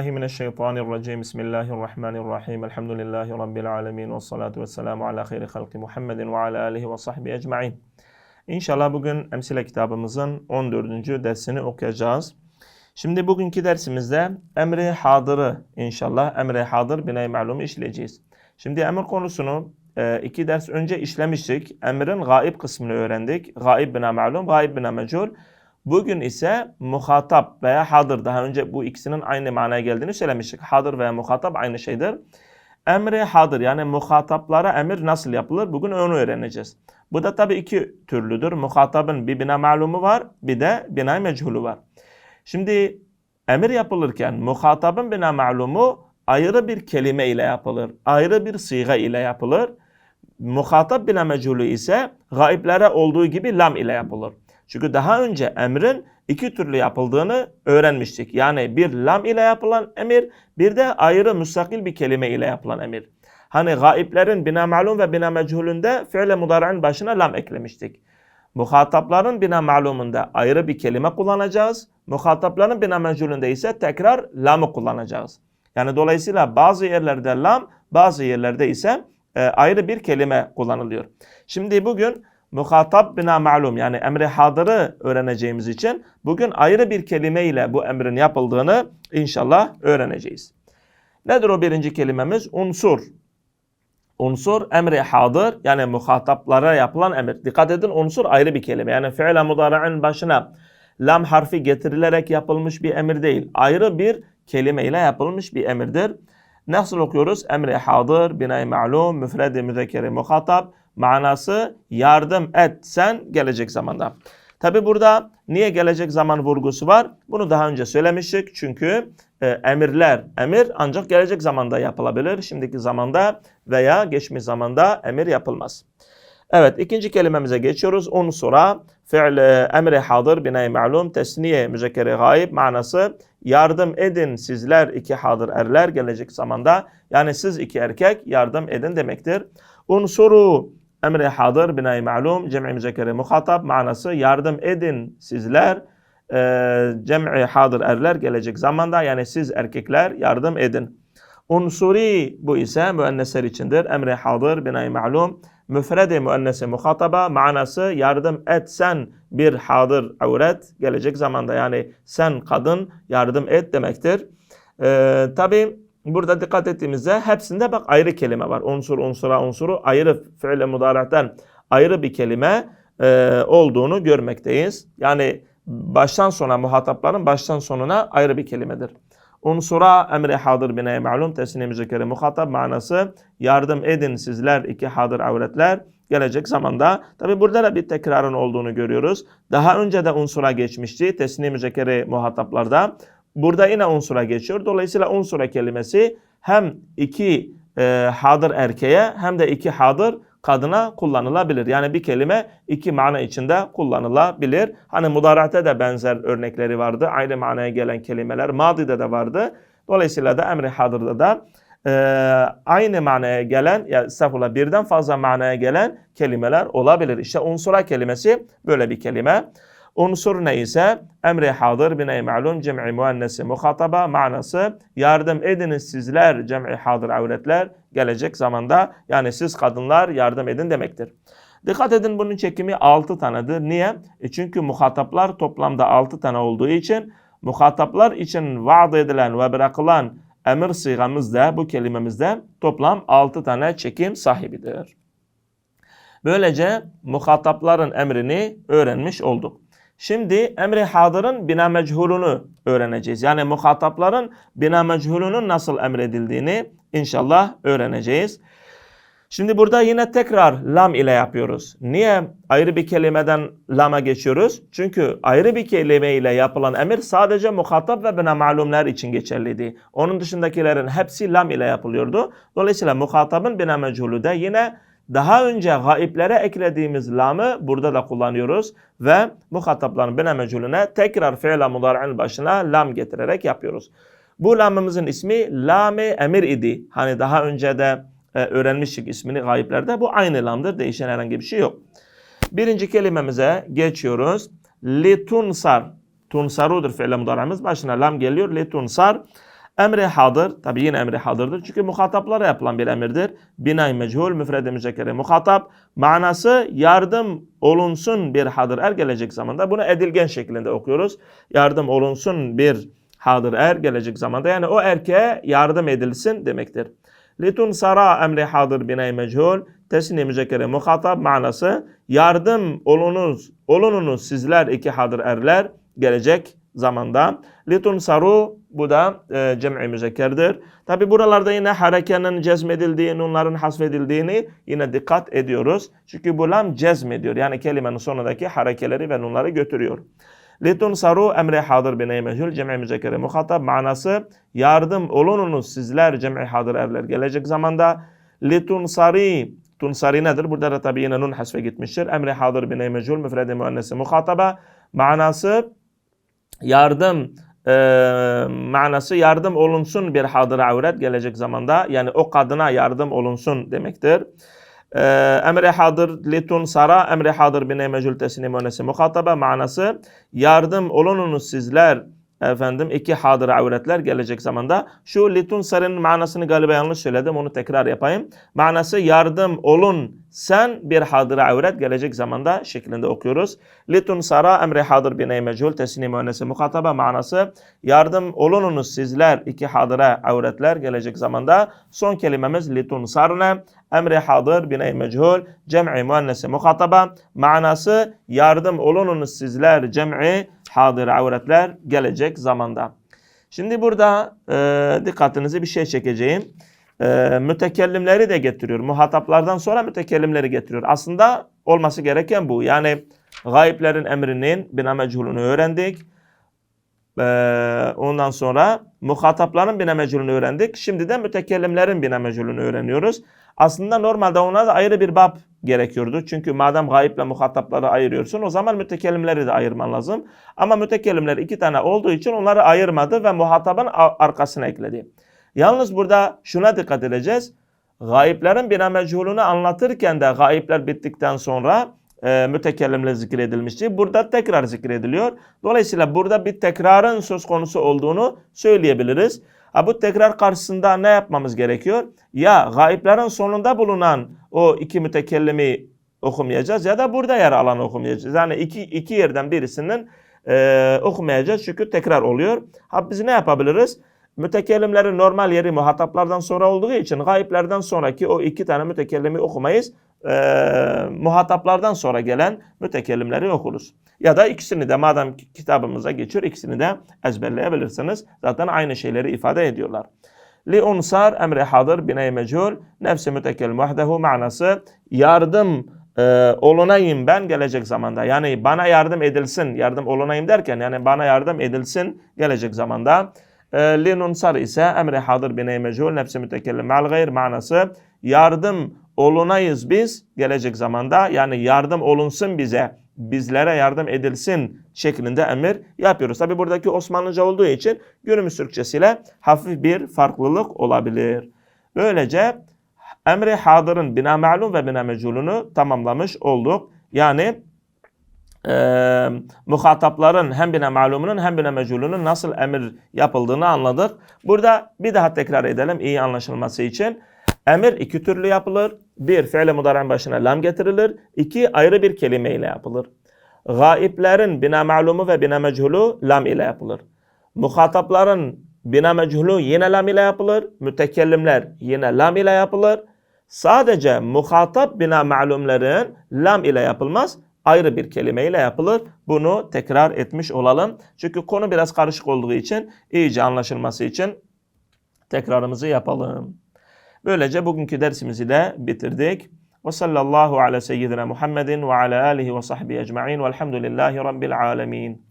billahi mineşşeytanirracim. Bismillahirrahmanirrahim. Elhamdülillahi Rabbil alemin. Ve salatu ve selamu ala hayri halki Muhammedin ve ala alihi ve sahbihi ecma'in. İnşallah bugün Emsile kitabımızın 14. dersini okuyacağız. Şimdi bugünkü dersimizde emri hadırı inşallah emri hadır binay malumu işleyeceğiz. Şimdi emir konusunu e, iki ders önce işlemiştik. Emrin gaib kısmını öğrendik. Gaib bina malum, gaib bina mecul. Bugün ise muhatap veya hadır. Daha önce bu ikisinin aynı manaya geldiğini söylemiştik. Hadır veya muhatap aynı şeydir. Emri hadır yani muhataplara emir nasıl yapılır? Bugün onu öğreneceğiz. Bu da tabii iki türlüdür. Muhatabın bir bina malumu var, bir de bina mechulü var. Şimdi emir yapılırken muhatabın bina malumu ayrı bir kelime ile yapılır. Ayrı bir siga ile yapılır. Muhatap bina mechulü ise gaiblere olduğu gibi lam ile yapılır. Çünkü daha önce emrin iki türlü yapıldığını öğrenmiştik. Yani bir lam ile yapılan emir, bir de ayrı müstakil bir kelime ile yapılan emir. Hani gaiblerin bina malum ve bina mechulünde fiile mudari'nin başına lam eklemiştik. Muhatapların bina malumunda ayrı bir kelime kullanacağız. Muhatapların bina mechulünde ise tekrar lamı kullanacağız. Yani dolayısıyla bazı yerlerde lam, bazı yerlerde ise e, ayrı bir kelime kullanılıyor. Şimdi bugün muhatap bina malum yani emri hadırı öğreneceğimiz için bugün ayrı bir kelime ile bu emrin yapıldığını inşallah öğreneceğiz. Nedir o birinci kelimemiz? Unsur. Unsur emri hadır yani muhataplara yapılan emir. Dikkat edin unsur ayrı bir kelime. Yani fiile mudari'in başına lam harfi getirilerek yapılmış bir emir değil. Ayrı bir kelime ile yapılmış bir emirdir. Nasıl okuyoruz? Emri hadır, binay ma'lum, müfredi müzekkeri muhatap. Manası yardım et sen gelecek zamanda. Tabi burada niye gelecek zaman vurgusu var? Bunu daha önce söylemiştik. Çünkü e, emirler, emir ancak gelecek zamanda yapılabilir. Şimdiki zamanda veya geçmiş zamanda emir yapılmaz. Evet ikinci kelimemize geçiyoruz. Unsura fiil e, emri hadır binay ma'lum tesniye müzekkeri gayb manası yardım edin sizler iki hadır erler gelecek zamanda. Yani siz iki erkek yardım edin demektir. Unsuru emri hadır binay ma'lum cem'i müzekkeri muhatap manası yardım edin sizler e, cem'i hadır erler gelecek zamanda yani siz erkekler yardım edin. Unsuri bu ise müenneser içindir. Emri hadır binay ma'lum müfredi müennesi muhataba manası yardım et sen bir hadır avret gelecek zamanda yani sen kadın yardım et demektir. Ee, Tabi burada dikkat ettiğimizde hepsinde bak ayrı kelime var. Unsur, unsura, unsuru ayrı fiile mudaraten ayrı bir kelime e, olduğunu görmekteyiz. Yani baştan sona muhatapların baştan sonuna ayrı bir kelimedir. Unsura emri hadır bine ma'lum tesni müzekkeri muhatap manası yardım edin sizler iki hadır avretler gelecek zamanda. Tabi burada da bir tekrarın olduğunu görüyoruz. Daha önce de unsura geçmişti tesni müzekkeri muhataplarda. Burada yine unsura geçiyor. Dolayısıyla unsura kelimesi hem iki e, hadır erkeğe hem de iki hadır kadına kullanılabilir. Yani bir kelime iki mana içinde kullanılabilir. Hani mudarate de benzer örnekleri vardı. Aynı manaya gelen kelimeler madide de vardı. Dolayısıyla da emri hadırda da e, aynı manaya gelen, ya estağfurullah birden fazla manaya gelen kelimeler olabilir. İşte unsura kelimesi böyle bir kelime. Unsur ne ise emri hadır bine ma'lum cem'i muannesi muhataba manası yardım ediniz sizler cem'i hadır avretler gelecek zamanda yani siz kadınlar yardım edin demektir. Dikkat edin bunun çekimi 6 tanedir. Niye? E çünkü muhataplar toplamda 6 tane olduğu için muhataplar için vaat edilen ve bırakılan emir sigamızda bu kelimemizde toplam 6 tane çekim sahibidir. Böylece muhatapların emrini öğrenmiş olduk. Şimdi emri hadırın bina mechulunu öğreneceğiz. Yani muhatapların bina mechulunun nasıl emredildiğini inşallah öğreneceğiz. Şimdi burada yine tekrar lam ile yapıyoruz. Niye ayrı bir kelimeden lama geçiyoruz? Çünkü ayrı bir kelime ile yapılan emir sadece muhatap ve bina malumlar için geçerliydi. Onun dışındakilerin hepsi lam ile yapılıyordu. Dolayısıyla muhatabın bina mechulü de yine daha önce gaiblere eklediğimiz lamı burada da kullanıyoruz ve muhatapların bina mecülüne tekrar fiil mudari'nin başına lam getirerek yapıyoruz. Bu lamımızın ismi lame emir idi. Hani daha önce de e, öğrenmiştik ismini gayblerde. Bu aynı lamdır. Değişen herhangi bir şey yok. Birinci kelimemize geçiyoruz. Litunsar. Tunsarudur fiil mudari'miz. Başına lam geliyor. Litunsar. Emri hadır. Tabi yine emri hadırdır. Çünkü muhataplara yapılan bir emirdir. Binay mechul, müfrede müzekkere muhatap. Manası yardım olunsun bir hadır er gelecek zamanda. Bunu edilgen şeklinde okuyoruz. Yardım olunsun bir hadır er gelecek zamanda. Yani o erkeğe yardım edilsin demektir. Litun sara emri hadır binay mechul. Tesni müzekkere muhatap manası yardım olunuz, olununuz sizler iki hadır erler gelecek zamanda. Litun saru bu da e, cem'i müzekkerdir. Tabi buralarda yine harekenin cezmedildiği, nunların hasfedildiğini yine dikkat ediyoruz. Çünkü bu lam cezmediyor. Yani kelimenin sonundaki harekeleri ve nunları götürüyor. Litun saru emri hadır biney mehul cem'i müzekkere muhatap manası yardım olununuz sizler cem'i hadır erler gelecek zamanda. Litun sari Tunsari nedir? Burada da tabi yine nun hasfe gitmiştir. Emri hadır biney mecul müfrede müennesi muhataba. Manası yardım e, manası yardım olunsun bir hadır avret gelecek zamanda. Yani o kadına yardım olunsun demektir. E, emri hadır litun sara emri hadır biney mecul tesni müennesi muhataba. Manası yardım olununuz sizler efendim iki hadır avretler gelecek zamanda. Şu litun sarının manasını galiba yanlış söyledim onu tekrar yapayım. Manası yardım olun sen bir hadır avret gelecek zamanda şeklinde okuyoruz. Litun sara emri hadır biney mecul tesni müennesi muhataba manası yardım olununuz sizler iki hadıra avretler gelecek zamanda. Son kelimemiz litun sarne emri hadır biney mecul cem'i müennesi muhataba manası yardım olununuz sizler cem'i hadır avretler gelecek zamanda. Şimdi burada e, dikkatinizi bir şey çekeceğim. E, mütekellimleri de getiriyor. Muhataplardan sonra mütekellimleri getiriyor. Aslında olması gereken bu. Yani gayiplerin emrinin bina mechulunu öğrendik. E, ondan sonra muhatapların bina mechulunu öğrendik. Şimdi de mütekellimlerin bina mechulunu öğreniyoruz. Aslında normalde ona da ayrı bir bab gerekiyordu. Çünkü madem gayiple muhatapları ayırıyorsun o zaman mütekellimleri de ayırman lazım. Ama mütekellimler iki tane olduğu için onları ayırmadı ve muhatabın arkasına ekledi. Yalnız burada şuna dikkat edeceğiz. Gayiplerin bina mechulunu anlatırken de gayipler bittikten sonra e, mütekellimle zikredilmişti. Burada tekrar zikrediliyor. Dolayısıyla burada bir tekrarın söz konusu olduğunu söyleyebiliriz. Ha, bu tekrar karşısında ne yapmamız gerekiyor? Ya gayiplerin sonunda bulunan o iki mütekellimi okumayacağız ya da burada yer alan okumayacağız. Yani iki, iki yerden birisinin e, okumayacağız çünkü tekrar oluyor. Ha, biz ne yapabiliriz? Mütekellimlerin normal yeri muhataplardan sonra olduğu için gayiplerden sonraki o iki tane mütekellimi okumayız. E, muhataplardan sonra gelen mütekellimleri okuruz. Ya da ikisini de madem kitabımıza geçiyor ikisini de ezberleyebilirsiniz. Zaten aynı şeyleri ifade ediyorlar. Li unsar emri hadır biney mecul nefsi mütekellim vahdehu manası yardım e, olunayım ben gelecek zamanda. Yani bana yardım edilsin, yardım olunayım derken yani bana yardım edilsin gelecek zamanda. E, li nunsar ise emri hadır biney mecul nefsi mütekellim mal gayr manası yardım olunayız biz gelecek zamanda. Yani yardım olunsun bize bizlere yardım edilsin şeklinde emir yapıyoruz. Tabi buradaki Osmanlıca olduğu için günümüz Türkçesiyle hafif bir farklılık olabilir. Böylece emri hadırın bina ma'lum ve bina meculunu tamamlamış olduk. Yani e, muhatapların hem bina malumunun hem bina meculunun nasıl emir yapıldığını anladık. Burada bir daha tekrar edelim iyi anlaşılması için. Emir iki türlü yapılır. Bir, fiile mudaren başına lam getirilir. İki, ayrı bir kelime ile yapılır. Gaiplerin bina malumu ve bina mechulu lam ile yapılır. Muhatapların bina mechulu yine lam ile yapılır. Mütekellimler yine lam ile yapılır. Sadece muhatap bina malumların lam ile yapılmaz. Ayrı bir kelime ile yapılır. Bunu tekrar etmiş olalım. Çünkü konu biraz karışık olduğu için iyice anlaşılması için tekrarımızı yapalım. Böylece bugünkü dersimizi de bitirdik. Ve sallallahu ala seyyidina Muhammedin ve ala alihi ve sahbihi ecma'in velhamdülillahi rabbil alemin.